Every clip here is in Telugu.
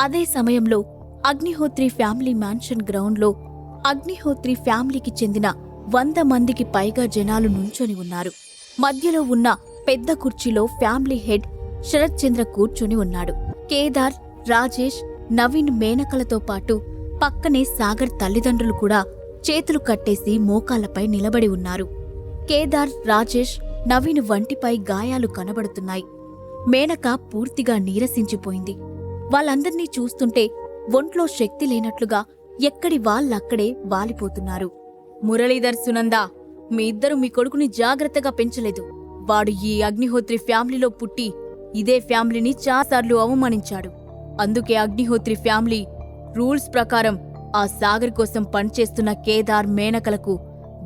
అదే సమయంలో అగ్నిహోత్రి ఫ్యామిలీ మ్యాన్షన్ గ్రౌండ్లో అగ్నిహోత్రి ఫ్యామిలీకి చెందిన వంద మందికి పైగా జనాలు నుంచొని ఉన్నారు. మధ్యలో ఉన్న పెద్ద కుర్చీలో ఫ్యామిలీ హెడ్ శరత్చంద్ర కూర్చొని ఉన్నాడు. కేదార్ రాజేష్ నవీన్ మేనకలతో పాటు పక్కనే సాగర్ తల్లిదండ్రులు కూడా చేతులు కట్టేసి మోకాళ్ళపై నిలబడి ఉన్నారు. కేదార్ రాజేష్ నవీన్ వంటిపై గాయాలు కనబడుతున్నాయి. మేనక పూర్తిగా నీరసించిపోయింది. వాళ్ళందర్నీ చూస్తుంటే ఒంట్లో శక్తి లేనట్లుగా ఎక్కడి వాళ్ళక్కడే వాలిపోతున్నారు. మురళీధర్ సునంద మీ ఇద్దరు మీ కొడుకుని జాగ్రత్తగా పెంచలేదు. వాడు ఈ అగ్నిహోత్రి ఫ్యామిలీలో పుట్టి ఇదే ఫ్యామిలీని చాసార్లు అవమానించాడు. అందుకే అగ్నిహోత్రి ఫ్యామిలీ రూల్స్ ప్రకారం ఆ సాగర్ కోసం పనిచేస్తున్న కేదార్ మేనకలకు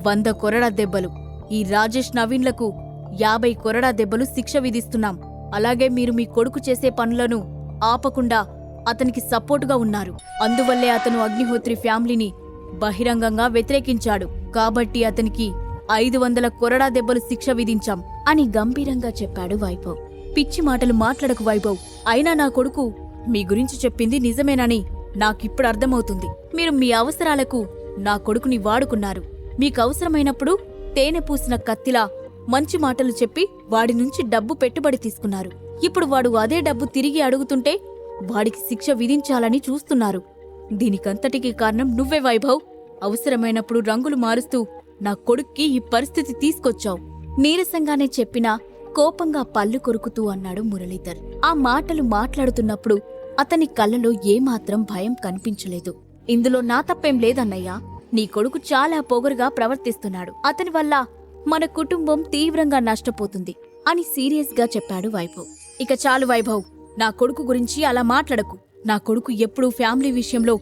వంద కొరడా దెబ్బలు ఈ రాజేష్ నవీన్లకు యాభై కొరడా దెబ్బలు శిక్ష విధిస్తున్నాం. అలాగే మీరు మీ కొడుకు చేసే పనులను ఆపకుండా అతనికి సపోర్టుగా ఉన్నారు. అందువల్లే అతను అగ్నిహోత్రి ఫ్యామిలీని బహిరంగంగా వ్యతిరేకించాడు. కాబట్టి అతనికి ఐదు వందల కొరడా దెబ్బలు శిక్ష విధించాం అని గంభీరంగా చెప్పాడు వైభవ్. పిచ్చి మాటలు మాట్లాడకు వైభవ్. అయినా నా కొడుకు మీ గురించి చెప్పింది నిజమేనని నాకిప్పుడు అర్థమవుతుంది. మీరు మీ అవసరాలకు నా కొడుకుని వాడుకున్నారు. మీకు అవసరమైనప్పుడు తేనె పూసిన కత్తిలా మంచి మాటలు చెప్పి వాడి నుంచి డబ్బు పెట్టుబడి తీసుకున్నారు. ఇప్పుడు వాడు అదే డబ్బు తిరిగి అడుగుతుంటే వాడికి శిక్ష విధించాలని చూస్తున్నారు. దీనికంతటికీ కారణం నువ్వే వైభవ్. అవసరమైనప్పుడు రంగులు మారుస్తూ నా కొడుక్కి ఈ పరిస్థితి తీసుకొచ్చావు. నీరసంగానే చెప్పినా కోపంగా పళ్ళు కొరుకుతూ అన్నాడు మురళీధర్. ఆ మాటలు మాట్లాడుతున్నప్పుడు అతని కళ్ళలో ఏమాత్రం భయం కనిపించలేదు. ఇందులో నా తప్పేం లేదన్నయ్యా. నీ కొడుకు చాలా పొగరుగా ప్రవర్తిస్తున్నాడు. అతని వల్ల మన కుటుంబం తీవ్రంగా నష్టపోతుంది అని సీరియస్గా చెప్పాడు వైభవ్. ఇక చాలు వైభవ్ నా కొడుకు గురించి అలా మాట్లాడకు. నా కొడుకు ఎప్పుడూ ఫ్యామిలీ విషయంలో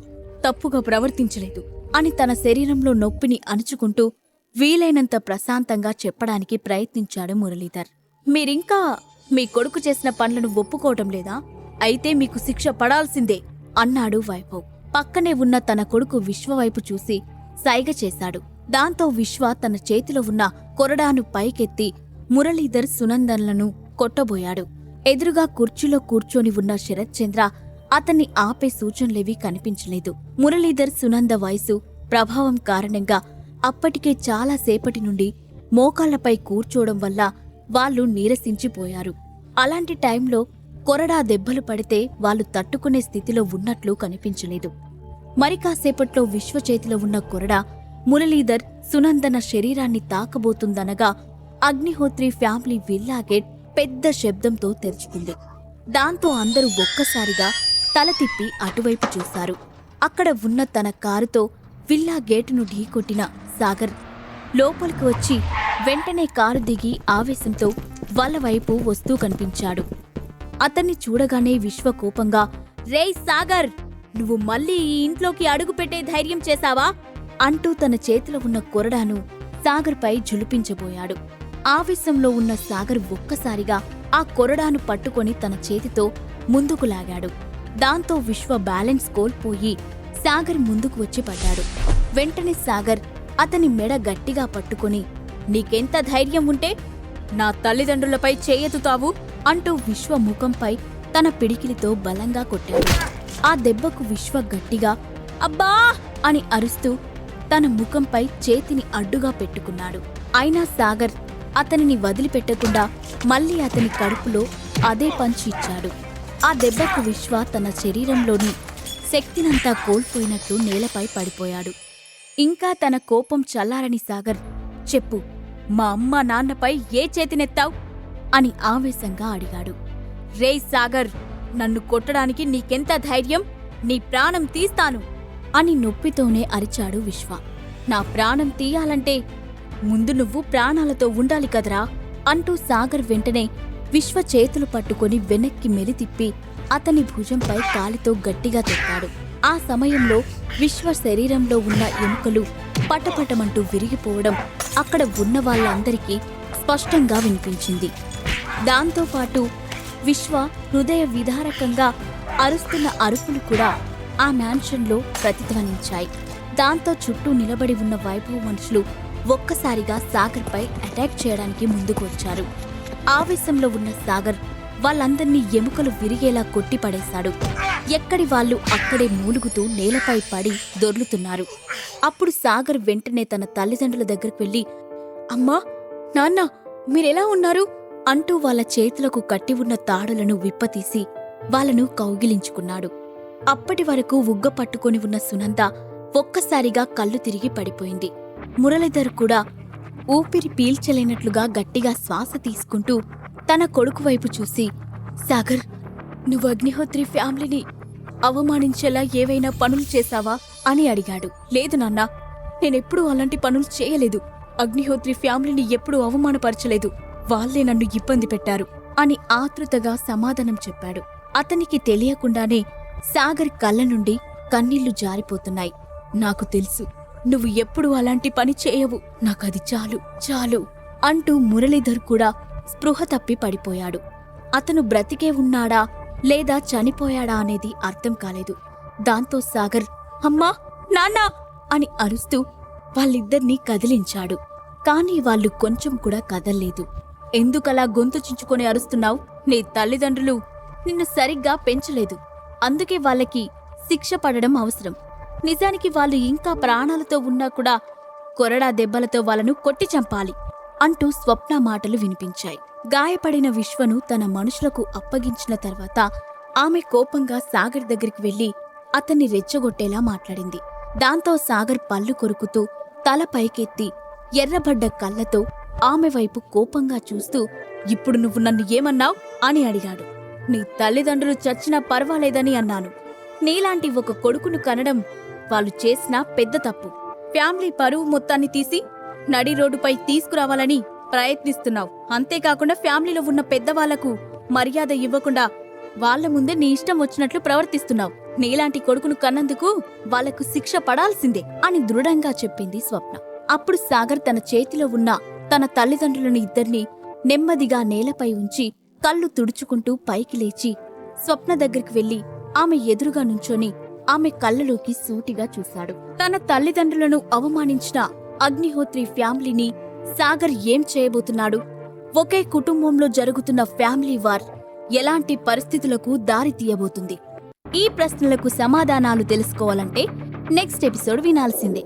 తప్పుగా ప్రవర్తించలేదు అని తన శరీరంలో నొప్పిని అణుచుకుంటూ వీలైనంత ప్రశాంతంగా చెప్పడానికి ప్రయత్నించాడు మురళీధర్. మీరింకా మీ కొడుకు చేసిన పనులను ఒప్పుకోవటం లేదా? అయితే మీకు శిక్ష పడాల్సిందే అన్నాడు వైభవ్. పక్కనే ఉన్న తన కొడుకు విశ్వవైపు చూసి సైగ చేశాడు. దాంతో విశ్వ తన చేతిలో ఉన్న కొరడాను పైకెత్తి మురళీధర్ సునందన్లను కొట్టబోయాడు. ఎదురుగా కుర్చీలో కూర్చొని ఉన్న శరత్చంద్ర అతన్ని ఆపే సూచనలేవీ కనిపించలేదు. మురళీధర్ సునంద వయసు ప్రభావం కారణంగా అప్పటికే చాలా సేపటి నుండి మోకాళ్ళపై కూర్చోవడం వల్ల వాళ్ళు నీరసించిపోయారు. అలాంటి టైంలో కొరడా దెబ్బలు పడితే వాళ్ళు తట్టుకునే స్థితిలో ఉన్నట్లు కనిపించలేదు. మరి కాసేపట్లో విశ్వ చేతిలో ఉన్న కొరడా మురళీధర్ సునందన శరీరాన్ని తాకబోతుందనగా అగ్నిహోత్రి ఫ్యామిలీ విల్లా గేట్ పెద్ద శబ్దంతో తెరుచుకుంది. దాంతో అందరూ ఒక్కసారిగా తల తిప్పి అటువైపు చూశారు. అక్కడ ఉన్న తన కారుతో విల్లా గేటును ఢీకొట్టిన సాగర్ లోపలికి వచ్చి వెంటనే కారు దిగి ఆవేశంతో వాళ్ళ వైపు వస్తూ కనిపించాడు. అతన్ని చూడగానే విశ్వ కోపంగా రేయ్ సాగర్ నువ్వు మళ్ళీ ఈ ఇంట్లోకి అడుగుపెట్టే ధైర్యం చేశావా? అంటూ తన చేతిలో ఉన్న కొరడాను సాగర్పై జులిపించబోయాడు ఆవేశంలో ఉన్న సాగర్ ఒక్కసారిగా ఆ కొరడాను పట్టుకొని తన చేతితో ముందుకు లాగాడు. దాంతో విశ్వ బ్యాలెన్స్ కోల్పోయి సాగర్ ముందుకు వచ్చి పడ్డాడు. వెంటనే సాగర్ అతని మెడ గట్టిగా పట్టుకొని నీకెంత ధైర్యం ఉంటే నా తల్లిదండ్రులపై చేయెత్తుతావు అంటూ విశ్వ ముఖంపై తన పిడికిలితో బలంగా కొట్టాడు. ఆ దెబ్బకు విశ్వ గట్టిగా అబ్బా అని అరుస్తూ తన ముఖంపై చేతిని అడ్డుగా పెట్టుకున్నాడు. అయినా సాగర్ అతనిని వదిలిపెట్టకుండా మళ్ళీ అతని కడుపులో అదే పంచి ఇచ్చాడు. ఆ దెబ్బకు విశ్వ తన శరీరంలోని శక్తినంతా కోల్పోయినట్టు నేలపై పడిపోయాడు. ఇంకా తన కోపం చల్లారని సాగర్ చెప్పు మా అమ్మ నాన్నపై ఏ చేతినెత్తావు? అని ఆవేశంగా అడిగాడు. రేయ్ సాగర్ నన్ను కొట్టడానికి నీకెంత ధైర్యం? నీ ప్రాణం తీస్తాను. అని నొప్పితోనే అరిచాడు విశ్వ. నా ప్రాణం తీయాలంటే ముందు నువ్వు ప్రాణాలతో ఉండాలి కదరా అంటూ సాగర్ వెంటనే విశ్వ చేతులు పట్టుకొని వెనక్కి మెలితిప్పి అతని భుజంపై కాలితో గట్టిగా తొక్కాడు. ఆ సమయంలో విశ్వ శరీరంలో ఉన్న ఎముకలు పటపటమంటూ విరిగిపోవడం అక్కడ ఉన్న వాళ్ళందరికీ స్పష్టంగా వినిపించింది. దాంతోపాటు విశ్వ హృదయ విదారకంగా అరుస్తున్న అరుపులు కూడా ఆ మ్యాన్షన్లో ప్రతిధ్వనించాయి. దాంతో చుట్టూ నిలబడి ఉన్న వైభవ్ మనుషులు ఒక్కసారిగా సాగర్పై అటాక్ చేయడానికి ముందుకు వచ్చారు. ఆవేశంలో ఉన్న సాగర్ వాళ్ళందర్నీ ఎముకలు విరిగేలా కొట్టిపడేశాడు. ఎక్కడి వాళ్ళు అక్కడే మూలుగుతూ నేలపై పడి దొర్లుతున్నారు. అప్పుడు సాగర్ వెంటనే తన తల్లిదండ్రుల దగ్గరికి వెళ్ళి అమ్మా నాన్న మీరెలా ఉన్నారు? అంటూ వాళ్ళ చేతులకు కట్టి ఉన్న తాడులను విప్పతీసి వాళ్ళను కౌగిలించుకున్నాడు. అప్పటి వరకు ఉగ్గ పట్టుకొని ఉన్న సునంద ఒక్కసారిగా కళ్ళు తిరిగి పడిపోయింది. మురళీధర్ కూడా ఊపిరి పీల్చలేనట్లుగా గట్టిగా శ్వాస తీసుకుంటూ తన కొడుకు వైపు చూసి సాగర్ నువ్వు అగ్నిహోత్రి ఫ్యామిలీని అవమానించేలా ఏవైనా పనులు చేశావా? అని అడిగాడు. లేదు నాన్న నేనెప్పుడూ అలాంటి పనులు చేయలేదు. అగ్నిహోత్రి ఫ్యామిలీని ఎప్పుడూ అవమానపరచలేదు. వాళ్ళే నన్ను ఇబ్బంది పెట్టారు అని ఆతృతగా సమాధానం చెప్పాడు. అతనికి తెలియకుండానే సాగర్ కళ్ళ నుండి కన్నీళ్ళు జారిపోతున్నాయి. నాకు తెలుసు నువ్వు ఎప్పుడు అలాంటి పని చేయవు. నాకది చాలు చాలు అంటూ మురళీధర్ కూడా స్పృహ తప్పి పడిపోయాడు. అతను బ్రతికే ఉన్నాడా లేదా చనిపోయాడా అనేది అర్థం కాలేదు. దాంతో సాగర్ అమ్మా నాన్నా అని అరుస్తూ వాళ్ళిద్దర్నీ కదిలించాడు. కానీ వాళ్ళు కొంచెం కూడా కదల్లేదు. ఎందుకలా గొంతు చించుకొని అరుస్తున్నావు? నీ తల్లిదండ్రులు నిన్ను సరిగ్గా పెంచలేదు. అందుకే వాళ్ళకి శిక్ష పడడం అవసరం. నిజానికి వాళ్ళు ఇంకా ప్రాణాలతో ఉన్నా కూడా కొరడా దెబ్బలతో వాళ్ళను కొట్టి చంపాలి అంటూ స్వప్న మాటలు వినిపించాయి. గాయపడిన విశ్వను తన మనుషులకు అప్పగించిన తర్వాత ఆమె కోపంగా సాగర్ దగ్గరికి వెళ్ళి అతన్ని రెచ్చగొట్టేలా మాట్లాడింది. దాంతో సాగర్ పళ్ళు కొరుకుతూ తల పైకెత్తి ఎర్రబడ్డ కళ్ళతో ఆమె వైపు కోపంగా చూస్తూ ఇప్పుడు నువ్వు నన్ను ఏమన్నావ్? అని అడిగాడు. నీ తల్లిదండ్రులు చచ్చినా పర్వాలేదని అన్నాను. నీలాంటి ఒక కొడుకును కనడం వాళ్ళు చేసిన పెద్ద తప్పు. ఫ్యామిలీ పరువు మొత్తాన్ని తీసి నడి రోడ్డుపై తీసుకురావాలని ప్రయత్నిస్తున్నావు. అంతేకాకుండా ఫ్యామిలీలో ఉన్న పెద్దవాళ్ళకు మర్యాద ఇవ్వకుండా వాళ్ళ ముందే నీ ఇష్టం వచ్చినట్లు ప్రవర్తిస్తున్నావు. నీలాంటి కొడుకును కన్నందుకు వాళ్ళకు శిక్ష పడాల్సిందే అని దృఢంగా చెప్పింది స్వప్న. అప్పుడు సాగర్ తన చేతిలో ఉన్న తన తల్లిదండ్రులను ఇద్దరిని నెమ్మదిగా నేలపై ఉంచి కళ్ళు తుడుచుకుంటూ పైకి లేచి స్వప్న దగ్గరికి వెళ్ళి ఆమె ఎదురుగా నుంచొని ఆమె కళ్ళలోకి సూటిగా చూశాడు. తన తల్లిదండ్రులను అవమానించిన అగ్నిహోత్రి ఫ్యామిలీని సాగర్ ఏం చేయబోతున్నాడు? ఒకే కుటుంబంలో జరుగుతున్న ఫ్యామిలీ వార్ ఎలాంటి పరిస్థితులకు దారి తీయబోతుంది? ఈ ప్రశ్నలకు సమాధానాలు తెలుసుకోవాలంటే నెక్స్ట్ ఎపిసోడ్ వినాల్సిందే.